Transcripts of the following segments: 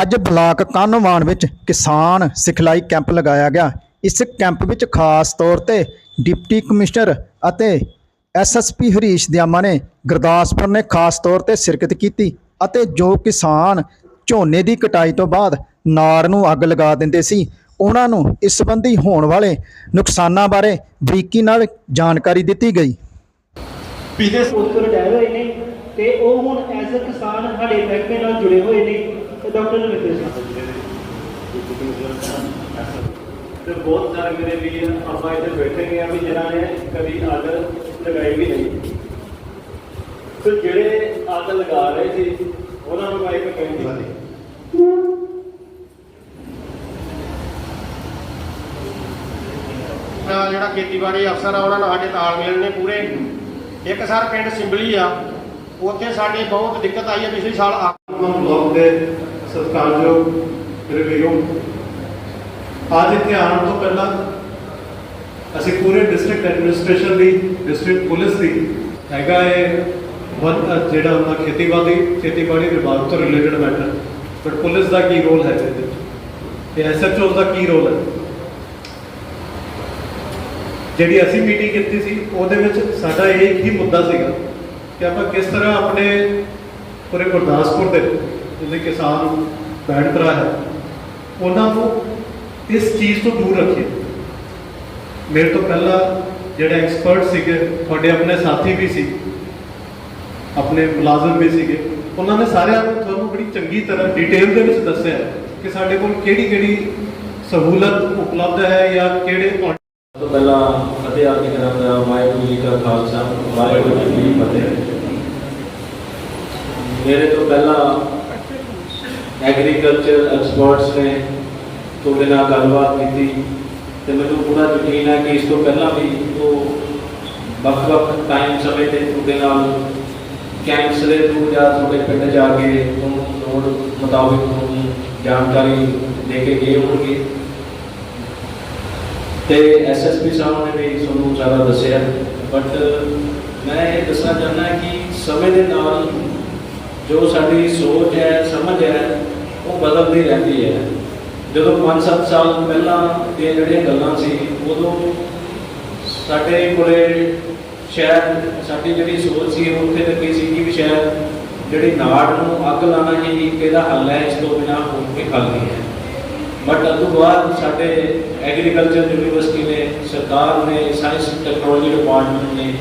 ਅੱਜ ਬਲਾਕ ਕਾਨੋਵਾਨ ਵਿੱਚ ਕਿਸਾਨ ਸਿਖਲਾਈ ਕੈਂਪ ਲਗਾਇਆ ਗਿਆ। ਇਸ ਕੈਂਪ ਵਿੱਚ ਖਾਸ ਤੌਰ ਤੇ ਡਿਪਟੀ ਕਮਿਸ਼ਨਰ ਅਤੇ ਐਸਐਸਪੀ ਹਰੀਸ਼ ਦਿਆਮਾ ਨੇ ਗੁਰਦਾਸਪੁਰ ਨੇ ਖਾਸ ਤੌਰ ਤੇ ਸ਼ਿਰਕਤ ਕੀਤੀ ਅਤੇ ਜੋ ਕਿਸਾਨ ਝੋਨੇ ਦੀ ਕਟਾਈ ਤੋਂ ਬਾਅਦ ਨਾੜ ਨੂੰ ਅੱਗ ਲਗਾ ਦਿੰਦੇ ਸੀ, ਉਹਨਾਂ ਨੂੰ ਇਸ ਸੰਬੰਧੀ ਹੋਣ ਵਾਲੇ ਨੁਕਸਾਨਾਂ ਬਾਰੇ ਬਰੀਕੀ ਨਾਲ ਜਾਣਕਾਰੀ ਦਿੱਤੀ ਗਈ। ਪਿਛਲੇ ਉਸ ਤੋਂ ਹੋਏ ਨੇ ਤੇ ਉਹ ਹੁਣ ਐਜ਼ ਅ ਕਿਸਾਨ ਸਾਡੇ ਮਹਿਕਮੇ ਨਾਲ ਜੁੜੇ ਹੋਏ ਨੇ। ਡਾਕਟਰ ਨਵਿੰਦਰ ਸਿੰਘ ਤੇ ਬਹੁਤ ਸਾਰੇ ਮੇਰੇ ਵੀਰ ਆਪਾਂ ਇੱਥੇ ਬੈਠੇ ਨੇ ਆ ਵੀ ਜਿਨ੍ਹਾਂ ਨੇ ਕਦੀ ਅੱਗ ਲਗਾਈ ਵੀ ਨਹੀਂ। ਤੇ ਜਿਹੜੇ ਅੱਗ ਲਗਾ ਰਹੇ ਸੀ ਉਹਨਾਂ ਨੂੰ ਮੈਂ ਇੱਕ ਕਹਿੰਦੀ ਨਾਲ ਜਿਹੜਾ ਖੇਤੀਬਾੜੀ ਅਫਸਰ ਆ ਉਹਨਾਂ ਨਾਲ ਸਾਡੇ ਤਾਲਮੇਲ ਨੇ ਪੂਰੇ। ਇੱਕ ਸਰ ਪਿੰਡ ਸਿੰਬਲੀ ਆ ਉੱਥੇ ਸਾਡੇ ਬਹੁਤ ਦਿੱਕਤ ਆਈ ਹੈ ਪਿਛਲੇ ਸਾਲ ਆ ਬਲਾਕ ਦੇ ਸਤਿਕਾਰਯੋਗ ਮੇਰੇ ਵੀਰੋ, ਅੱਜ ਇੱਥੇ ਆਉਣ ਤੋਂ ਪਹਿਲਾਂ ਅਸੀਂ ਪੂਰੇ ਡਿਸਟ੍ਰਿਕਟ ਐਡਮਿਨਿਸਟ੍ਰੇਸ਼ਨ ਦੀ ਡਿਸਟ੍ਰਿਕਟ ਪੁਲਿਸ ਦੀ ਹੈਗਾ ਇਹ ਵਨ ਜਿਹੜਾ ਹੁੰਦਾ ਖੇਤੀਬਾੜੀ ਖੇਤੀਬਾੜੀ ਵਿਭਾਗ ਤੋਂ ਰਿਲੇਟਡ ਮੈਟਰ ਬਟ ਪੁਲਿਸ ਦਾ ਕੀ ਰੋਲ ਹੈ ਇਹਦੇ ਵਿੱਚ? ਤੇ ਐਸਐਚਓ ਦਾ ਕੀ ਰੋਲ ਹੈ? ਜਿਹੜੀ ਅਸੀਂ ਮੀਟਿੰਗ ਕੀਤੀ ਸੀ, ਉਹਦੇ ਵਿੱਚ ਸਾਡਾ ਇਹ ਹੀ ਮੁੱਦਾ ਸੀਗਾ ਕਿ ਆਪਾਂ ਕਿਸ ਤਰ੍ਹਾਂ ਆਪਣੇ ਪੂਰੇ ਗੁਰਦਾਸਪੁਰ ਦੇ ਜਿਹੜੇ ਕਿਸਾਨ ਭੈਣ ਭਰਾ ਹੈ, ਉਹਨਾਂ ਨੂੰ ਇਸ ਚੀਜ਼ ਤੋਂ ਦੂਰ ਰੱਖੀਏ। ਮੇਰੇ ਤੋਂ ਪਹਿਲਾਂ ਜਿਹੜੇ ਐਕਸਪਰਟ ਸੀਗੇ, ਤੁਹਾਡੇ ਆਪਣੇ ਸਾਥੀ ਵੀ ਸੀ, ਆਪਣੇ ਮੁਲਾਜ਼ਮ ਵੀ ਸੀਗੇ, ਉਹਨਾਂ ਨੇ ਸਾਰਿਆਂ ਨੂੰ ਤੁਹਾਨੂੰ ਬੜੀ ਚੰਗੀ ਤਰ੍ਹਾਂ ਡਿਟੇਲ ਦੇ ਵਿੱਚ ਦੱਸਿਆ ਕਿ ਸਾਡੇ ਕੋਲ ਕਿਹੜੀ ਕਿਹੜੀ ਸਹੂਲਤ ਉਪਲਬਧ ਹੈ ਜਾਂ ਕਿਹੜੇ ਤੋਂ ਪਹਿਲਾਂ ਫਤਿਹ ਆਰਤੀ ਕਰਾਂਗਾ ਵਾਹਿਗੁਰੂ ਜੀ ਕਾ ਖਾਲਸਾ, ਵਾਹਿਗੁਰੂ ਜੀ ਕੀ ਫਤਿਹ। ਮੇਰੇ ਤੋਂ ਪਹਿਲਾਂ ਐਗਰੀਕਲਚਰ ਐਕਸਪਰਟਸ ਨੇ ਤੁਹਾਡੇ ਨਾਲ ਗੱਲਬਾਤ ਕੀਤੀ ਤੇ ਮੈਨੂੰ ਪੂਰਾ ਯਕੀਨ ਹੈ ਕਿ ਇਸ ਤੋਂ ਪਹਿਲਾਂ ਵੀ ਉਹ ਵੱਖ-ਵੱਖ ਟਾਈਮ ਸਮੇਂ ਤੇ ਤੁਹਾਡੇ ਨਾਲ ਕੈਂਪਸ ਦੇ ਥਰੂ ਜਾਂ ਤੁਹਾਡੇ ਪਿੰਡ ਜਾ ਕੇ ਤੁਹਾਨੂੰ ਲੋੜ ਮੁਤਾਬਿਕ ਤੁਹਾਨੂੰ ਜਾਣਕਾਰੀ ਦੇ ਕੇ ਗਏ ਹੋਣਗੇ। ਤੇ ਐਸਐਸਪੀ ਸਾਹਿਬ ਨੇ ਵੀ ਤੁਹਾਨੂੰ ਸਾਰਾ ਦੱਸਿਆ। ਬਟ ਮੈਂ ਇਹ ਦੱਸਣਾ ਚਾਹੁੰਦਾ ਕਿ ਸਮੇਂ ਦੇ ਨਾਲ ਜੋ ਸਾਡੀ ਸੋਚ ਹੈ, ਸਮਝ ਹੈ ਉਹ ਬਦਲਦੀ ਰਹਿੰਦੀ ਹੈ। ਜਦੋਂ 5-7 ਸਾਲ ਪਹਿਲਾਂ ਦੀਆਂ ਜਿਹੜੀਆਂ ਗੱਲਾਂ ਸੀ, ਉਦੋਂ ਸਾਡੇ ਕੋਲੇ ਸ਼ਾਇਦ ਸਾਡੀ ਜਿਹੜੀ ਸੋਚ ਸੀ, ਉਹ ਉੱਥੇ ਤੱਕ ਸੀ ਕਿ ਵੀ ਸ਼ਾਇਦ ਜਿਹੜੀ ਨਾੜ ਨੂੰ ਅੱਗ ਲਾਣਾ ਹੀ ਇਹਦਾ ਹੱਲ ਹੈ, ਇਸ ਤੋਂ ਬਿਨਾਂ ਹੋਰ ਕੋਈ ਹੱਲ ਨਹੀਂ ਹੈ। ਬਟ ਉਸ ਬਾਅਦ ਸਾਡੇ ਐਗਰੀਕਲਚਰ ਯੂਨੀਵਰਸਿਟੀ ਨੇ, ਸਰਕਾਰ ਨੇ ਸਾਇੰਸ ਟੈਕਨੋਲੋਜੀ ਡਿਪਾਰਟਮੈਂਟ ਨੇ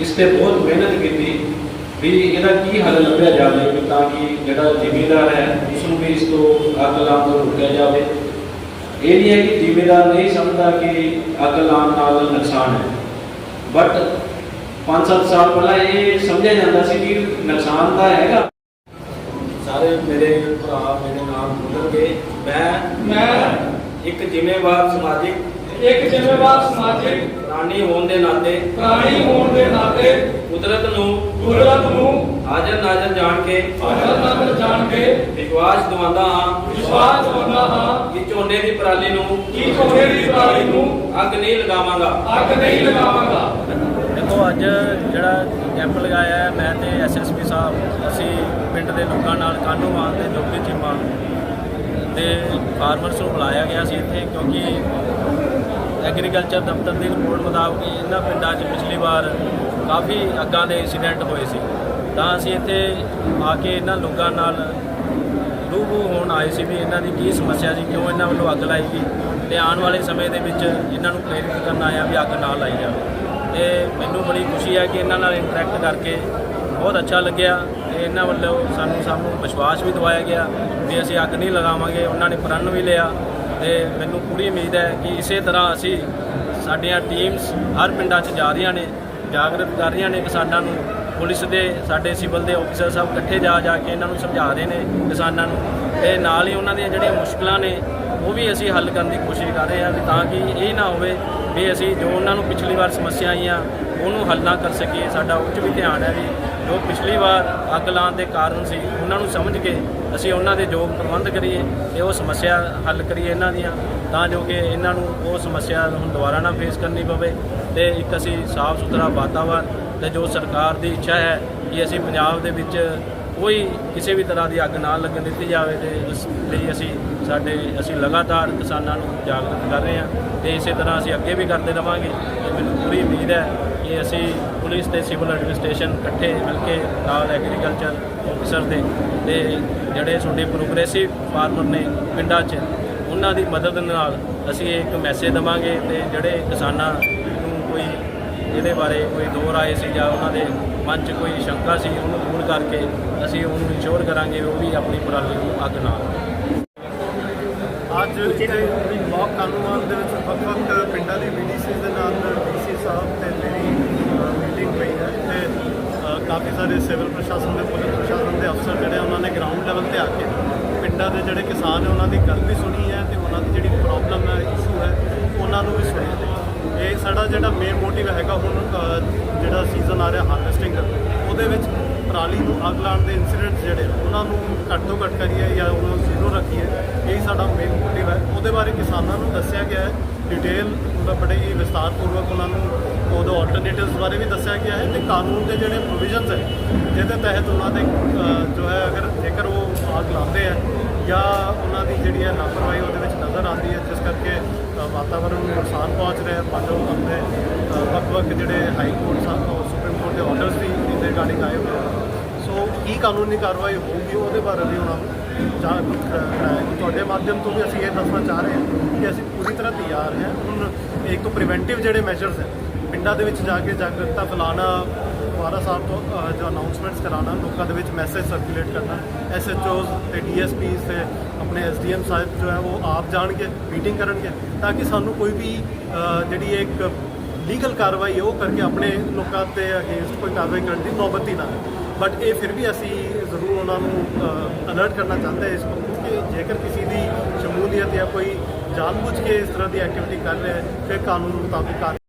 ਇਸ ਤੇ ਬਹੁਤ ਮਿਹਨਤ ਕੀਤੀ। ਵੀ ਇਹਦਾ ਕੀ ਹੱਲ ਲੱਭਿਆ ਜਾਵੇ ਵੀ ਤਾਂ ਕਿ ਜਿਹੜਾ ਜ਼ਿਮੀਂਦਾਰ ਹੈ ਉਸ ਨੂੰ ਵੀ ਇਸ ਤੋਂ ਅੱਗ ਲਾਉਣ ਤੋਂ ਰੋਕਿਆ ਜਾਵੇ। ਇਹ ਨਹੀਂ ਹੈ ਕਿ ਜ਼ਿਮੀਂਦਾਰ ਨਹੀਂ ਸਮਝਦਾ ਕਿ ਅੱਗ ਲਾਉਣ ਨਾਲ ਨੁਕਸਾਨ ਹੈ। ਬਟ 5-7 ਸਾਲ ਪਹਿਲਾਂ ਇਹ ਸਮਝਿਆ ਜਾਂਦਾ ਸੀ ਕਿ ਨੁਕਸਾਨ ਤਾਂ ਹੈਗਾ। ਸਾਰੇ ਮੇਰੇ ਭਰਾ ਮੇਰੇ ਨਾਮ ਬੋਲਣਗੇ ਮੈਂ ਮੈਂ ਇੱਕ ਜ਼ਿੰਮੇਵਾਰ ਸਮਾਜਿਕ ਇੱਕ ਜ਼ਿੰਮੇਵਾਰ ਸਮਾਜਿਕ ਪ੍ਰਾਣੀ ਹੋਣ ਦੇ ਨਾਤੇ ਪ੍ਰਾਣੀ ਹੋਣ ਦੇ ਨਾਤੇ ਕੁਦਰਤ ਨੂੰ ਕੁਦਰਤ ਨੂੰ ਹਾਜ਼ਰ ਨਾਜ਼ਰ ਜਾਣ ਕੇ ਅਗਰ ਨਜ਼ਰ ਜਾਣ ਕੇ ਵਿਸ਼ਵਾਸ ਦਿਵਾਉਂਦਾ ਹਾਂ। ਵਿਸ਼ਵਾਸ ਦਿਵਾਉਂਦਾ ਹਾਂ ਕਿ ਝੋਨੇ ਦੀ ਪਰਾਲੀ ਨੂੰ ਕਿ ਝੋਨੇ ਦੀ ਪਰਾਲੀ ਨੂੰ ਅੱਗ ਨਹੀਂ ਲਗਾਵਾਂਗਾ। ਅੱਗ ਨਹੀਂ ਲਗਾਵਾਂਗਾ। ਦੇਖੋ ਅੱਜ ਜਿਹੜਾ ਕੈਂਪ ਲਗਾਇਆ ਹੈ ਮੈਂ ਤੇ ਐਸਐਸਪੀ ਸਾਹਿਬ ਅਸੀਂ ਪਿੰਡ ਦੇ ਲੋਕਾਂ ਨਾਲ ਕਾਨੂੰਵਾਨ ਦੇ ਜੋਗੀ ਚੀਮਾ ਤੇ ਫਾਰਮਰਸ ਨੂੰ ਬੁਲਾਇਆ ਗਿਆ ਸੀ ਇੱਥੇ ਕਿਉਂਕਿ ਐਗਰੀਕਲਚਰ ਦਫ਼ਤਰ ਦੀ ਰਿਪੋਰਟ ਮੁਤਾਬਕ ਇਹਨਾਂ ਪਿੰਡਾਂ 'ਚ ਪਿਛਲੀ ਵਾਰ ਕਾਫੀ ਅੱਗਾਂ ਦੇ ਇਨਸੀਡੈਂਟ ਹੋਏ ਸੀ। ਤਾਂ ਅਸੀਂ ਇੱਥੇ ਆ ਕੇ ਇਹਨਾਂ ਲੋਕਾਂ ਨਾਲ ਰੂਬਰੂ ਹੋਣ ਆਏ ਸੀ ਵੀ ਇਹਨਾਂ ਦੀ ਕੀ ਸਮੱਸਿਆ ਸੀ, ਕਿਉਂ ਇਹਨਾਂ ਵੱਲੋਂ ਅੱਗ ਲਾਈ ਗਈ। ਤੇ ਆਉਣ ਵਾਲੇ ਸਮੇਂ ਦੇ ਵਿੱਚ ਇਹਨਾਂ ਨੂੰ ਪ੍ਰੇਰਿਤ ਕਰਨ ਆਇਆ ਵੀ ਅੱਗ ਨਾ ਲਾਈ ਜਾਵੇ। ਤੇ ਮੈਨੂੰ ਬੜੀ ਖੁਸ਼ੀ ਹੈ ਕਿ ਇਹਨਾਂ ਨਾਲ ਇੰਟਰੈਕਟ ਕਰਕੇ ਬਹੁਤ ਅੱਛਾ ਲੱਗਿਆ ਤੇ ਇਹਨਾਂ ਵੱਲੋਂ ਸਾਨੂੰ ਸਾਨੂੰ ਵਿਸ਼ਵਾਸ ਵੀ ਦਿਵਾਇਆ ਗਿਆ ਵੀ ਅਸੀਂ ਅੱਗ ਨਹੀਂ ਲਗਾਵਾਂਗੇ, ਉਹਨਾਂ ਨੇ ਪ੍ਰਣ ਵੀ ਲਿਆ। ਤੇ ਮੈਨੂੰ ਪੂਰੀ ਉਮੀਦ ਹੈ ਕਿ ਇਸੇ ਤਰ੍ਹਾਂ ਅਸੀਂ ਸਾਡੀਆਂ ਟੀਮਸ ਹਰ ਪਿੰਡਾਂ 'ਚ ਜਾ ਰਹੀਆਂ ਨੇ, ਜਾਗਰਤ ਕਰ ਰਹੀਆਂ ਨੇ ਕਿਸਾਨਾਂ ਨੂੰ, ਪੁਲਿਸ ਦੇ, ਸਾਡੇ ਸਿਵਲ ਦੇ ਅਫਸਰ ਸਭ ਇਕੱਠੇ ਜਾ ਜਾ ਕੇ ਇਹਨਾਂ ਨੂੰ ਸਮਝਾ ਰਹੇ ਨੇ ਕਿਸਾਨਾਂ ਨੂੰ। ਤੇ ਨਾਲ ਹੀ ਉਹਨਾਂ ਦੀਆਂ ਜਿਹੜੀਆਂ ਮੁਸ਼ਕਲਾਂ ਨੇ, ਉਹ ਵੀ ਅਸੀਂ ਹੱਲ ਕਰਨ ਦੀ ਕੋਸ਼ਿਸ਼ ਕਰ ਰਹੇ ਹਾਂ ਤਾਂ ਕਿ ਇਹ ਨਾ ਹੋਵੇ ਵੀ ਅਸੀਂ ਜੋ ਉਹਨਾਂ ਨੂੰ ਪਿਛਲੀ ਵਾਰ ਸਮੱਸਿਆ ਆਈਆਂ ਉਹਨੂੰ ਹੱਲ ਨਾ ਕਰ ਸਕੀਏ, ਸਾਡਾ ਉੱਚ ਵੀ ਧਿਆਨ ਹੈ ਵੀ ਜੋ ਪਿਛਲੀ ਵਾਰ ਅੱਗ ਲਾਉਣ ਦੇ ਕਾਰਨ ਸੀ, ਉਹਨਾਂ ਨੂੰ ਸਮਝ ਕੇ ਅਸੀਂ ਉਹਨਾਂ ਦੇ ਯੋਗ ਪ੍ਰਬੰਧ ਕਰੀਏ ਤੇ ਉਹ ਸਮੱਸਿਆ ਹੱਲ ਕਰੀਏ ਇਹਨਾਂ ਦੀਆਂ, ਤਾਂ ਜੋ ਕਿ ਇਹਨਾਂ ਨੂੰ ਉਹ ਸਮੱਸਿਆ ਹੁਣ ਦੁਬਾਰਾ ਨਾ ਫੇਸ ਕਰਨੀ ਪਵੇ ਤੇ ਇੱਕ ਅਸੀਂ ਸਾਫ਼ ਸੁਥਰਾ ਵਾਤਾਵਰਨ ਤੇ ਜੋ ਸਰਕਾਰ ਦੀ ਇੱਛਾ ਹੈ ਕਿ ਅਸੀਂ ਪੰਜਾਬ ਦੇ ਵਿੱਚ ਕੋਈ ਕਿਸੇ ਵੀ ਤਰ੍ਹਾਂ ਦੀ ਅੱਗ ਨਾ ਲੱਗਣ ਦਿੱਤੀ ਜਾਵੇ ਤੇ ਇਸ ਲਈ ਅਸੀਂ ਸਾਡੇ, ਅਸੀਂ ਲਗਾਤਾਰ ਕਿਸਾਨਾਂ ਨੂੰ ਜਾਗਰੂਕ ਕਰ ਰਹੇ ਹਾਂ ਤੇ ਇਸੇ ਤਰ੍ਹਾਂ ਅਸੀਂ ਅੱਗੇ ਵੀ ਕਰਦੇ ਰਵਾਂਗੇ ਤੇ ਮੈਨੂੰ ਪੂਰੀ ਉਮੀਦ ਹੈ ਕਿ ਅਸੀਂ ਪੁਲਿਸ ਤੇ ਸਿਵਲ ਐਡਮਿਨਿਸਟ੍ਰੇਸ਼ਨ ਇਕੱਠੇ ਮਿਲ ਕੇ ਨਾਲ ਐਗਰੀਕਲਚਰ ਆਫੀਸਰ ਦੇ ਤੇ ਜਿਹੜੇ ਤੁਹਾਡੇ ਪ੍ਰੋਗਰੈਸਿਵ ਫਾਰਮਰ ਨੇ ਪਿੰਡਾਂ 'ਚ, ਉਹਨਾਂ ਦੀ ਮਦਦ ਨਾਲ ਅਸੀਂ ਇਹ ਇੱਕ ਮੈਸੇਜ ਦਵਾਂਗੇ ਤੇ ਜਿਹੜੇ ਕਿਸਾਨਾਂ ਨੂੰ ਕੋਈ ਇਹਦੇ ਬਾਰੇ ਕੋਈ ਦੋ ਆਏ ਸੀ ਜਾਂ ਉਹਨਾਂ ਦੇ ਮਨ 'ਚ ਕੋਈ ਸ਼ੰਕਾ ਸੀ, ਉਹਨੂੰ ਦੂਰ ਕਰਕੇ ਅਸੀਂ ਉਹਨੂੰ ਇੰਸ਼ੋਰ ਕਰਾਂਗੇ, ਉਹ ਵੀ ਆਪਣੀ ਪਰਾਲੀ ਨੂੰ ਅੱਗ ਨਾ ਅੱਜ ਇੱਥੇ ਬਲਾਕ ਕਾਨੂੰਨ ਦੇ ਵਿੱਚ ਵੱਖ ਵੱਖ ਪਿੰਡਾਂ ਦੀ ਬੀਡੀਸੀ ਦੇ ਨਾਲ ਡੀਸੀ ਸਾਹਿਬ ਤੇ ਮੇਰੀ ਮੀਟਿੰਗ ਹੋਈ ਹੈ ਤੇ ਕਾਫੀ ਸਾਰੇ ਸਿਵਲ ਪ੍ਰਸ਼ਾਸਨ ਦੇ ਪੁਲਿਸ ਪ੍ਰਸ਼ਾਸਨ ਦੇ ਅਫਸਰ ਜਿਹੜੇ ਉਹਨਾਂ ਨੇ ਗਰਾਊਂਡ ਲੈਵਲ ਤੇ ਆ ਕੇ ਪਿੰਡਾਂ ਦੇ ਜਿਹੜੇ ਕਿਸਾਨ ਨੇ ਉਹਨਾਂ ਦੀ ਗੱਲ ਵੀ ਸੁਣੀ ਹੈ ਤੇ ਉਹਨਾਂ ਦੀ ਜਿਹੜੀ ਪ੍ਰੋਬਲਮ ਹੈ ਇਸ਼ੂ ਹੈ ਉਹਨਾਂ ਨੂੰ ਵੀ ਸੁਣਿਆ ਇਹ ਸਾਡਾ ਜਿਹੜਾ ਮੇਨ ਮੋਟਿਵ ਹੈਗਾ ਹੁਣ ਜਿਹੜਾ ਸੀਜ਼ਨ ਆ ਰਿਹਾ ਹਾਰਵੈਸਟਿੰਗ ਦਾ ਉਹਦੇ ਵਿੱਚ ਪਰਾਲੀ ਨੂੰ ਅੱਗ ਲਾਉਣ ਦੇ ਇਨਸੀਡੈਂਟ ਜਿਹੜੇ ਆ, ਉਹਨਾਂ ਨੂੰ ਘੱਟ ਤੋਂ ਘੱਟ ਕਰੀਏ ਜਾਂ ਉਹਨਾਂ ਨੂੰ ਜ਼ੀਰੋ ਰੱਖੀਏ ਇਹ ਸਾਡਾ ਮੇਨ ਮੋਟਿਵ ਹੈ। ਉਹਦੇ ਬਾਰੇ ਕਿਸਾਨਾਂ ਨੂੰ ਦੱਸਿਆ ਗਿਆ ਹੈ ਡਿਟੇਲ ਬੜੇ ਹੀ ਵਿਸਤਾਰਪੂਰਵਕ ਉਹਨਾਂ ਨੂੰ ਉਹਦੇ ਆਲਟਰਨੇਟਿਵਸ ਬਾਰੇ ਵੀ ਦੱਸਿਆ ਗਿਆ ਹੈ ਤੇ ਕਾਨੂੰਨ ਦੇ ਜਿਹੜੇ ਪ੍ਰੋਵੀਜ਼ਨਸ ਹੈ ਜਿਹਦੇ ਤਹਿਤ ਉਹਨਾਂ ਦੇ ਜੋ ਹੈ ਅਗਰ ਜੇਕਰ ਉਹ ਅੱਗ ਲਾਉਂਦੇ ਆ ਜਾਂ ਉਹਨਾਂ ਦੀ ਜਿਹੜੀ ਹੈ ਲਾਪਰਵਾਹੀ ਉਹਦੇ ਵਿੱਚ ਨਜ਼ਰ ਆਉਂਦੀ ਹੈ ਜਿਸ ਕਰਕੇ ਅ, ਵਾਤਾਵਰਣ ਨੂੰ ਨੁਕਸਾਨ ਪਹੁੰਚ ਰਿਹਾ ਹੈ ਮੰਨ ਆਪਣੇ ਵੱਖ-ਵੱਖ ਜਿਹੜੇ ਹਾਈ ਕੋਰਟ ਸਾਹਿਬ ਸੁਪਰੀਮ ਕੋਰਟ ਦੇ ਆਰਡਰਸ ਵੀ ਇਹਦੇ ਰਿਗਾਰਡਿੰਗ ਆਏ ਹੋਏ ਆ ਸੋ ਕੀ ਕਾਨੂੰਨੀ ਕਾਰਵਾਈ ਹੋਊਗੀ ਉਹਦੇ ਬਾਰੇ ਵੀ ਉਹਨਾਂ ਨੂੰ ਜਾਗਰੂਕ ਕਰਾਇਆ ਤੁਹਾਡੇ ਮਾਧਿਅਮ ਤੋਂ ਵੀ ਅਸੀਂ ਇਹ ਦੱਸਣਾ ਚਾਹ ਰਹੇ ਹਾਂ ਕਿ ਅਸੀਂ ਪੂਰੀ ਤਰ੍ਹਾਂ ਤਿਆਰ ਹਾਂ। ਹੁਣ ਇੱਕ ਤੋਂ ਪ੍ਰੀਵੈਂਟਿਵ ਜਿਹੜੇ ਮੈਜਰਸ ਹੈ ਪਿੰਡਾਂ ਦੇ ਵਿੱਚ ਜਾ ਕੇ ਜਾਗਰੂਕਤਾ ਫੈਲਾਉਣਾ ਦੁਆਰਾ ਸਾਹਿਬ ਤੋਂ ਜੋ ਅਨਾਉਂਸਮੈਂਟਸ ਕਰਾਉਣਾ ਲੋਕਾਂ ਦੇ ਵਿੱਚ ਮੈਸੇਜ ਸਰਕੂਲੇਟ ਕਰਨਾ ਐਸਐਚਓਜ਼ ਤੇ ਡੀਐਸਪੀਸ ਤੇ ਆਪਣੇ ਐਸਡੀਐਮ ਸਾਹਿਬ ਜੋ ਹੈ ਉਹ ਆਪ ਜਾਣਗੇ ਮੀਟਿੰਗ ਕਰਨਗੇ ਤਾਂ ਕਿ ਸਾਨੂੰ ਕੋਈ ਵੀ ਅ, ਜਿਹੜੀ ਇੱਕ ਲੀਗਲ ਕਾਰਵਾਈ ਉਹ ਕਰਕੇ ਆਪਣੇ ਲੋਕਾਂ ਤੇ ਅਗੇਂਸਟ ਕੋਈ ਕਾਰਵਾਈ ਕਰਨ ਦੀ ਨੌਬਤ ਹੀ ਨਾ ਬਟ ਇਹ ਫਿਰ ਵੀ ਅਸੀਂ ਜ਼ਰੂਰ ਉਹਨਾਂ ਨੂੰ ਅਲਰਟ ਕਰਨਾ ਚਾਹੁੰਦੇ ਇਸ ਵਕਤ ਕਿ ਜੇਕਰ ਕਿਸੇ ਦੀ ਸ਼ਮੂਲੀਅਤ ਜਾਂ ਕੋਈ ਜਾਣਬੁੱਝ ਕੇ ਇਸ ਤਰ੍ਹਾਂ ਦੀ ਐਕਟੀਵਿਟੀ ਕਰ ਰਿਹਾ ਹੈ ਫਿਰ ਕਾਨੂੰਨ ਮੁਤਾਬਿਕ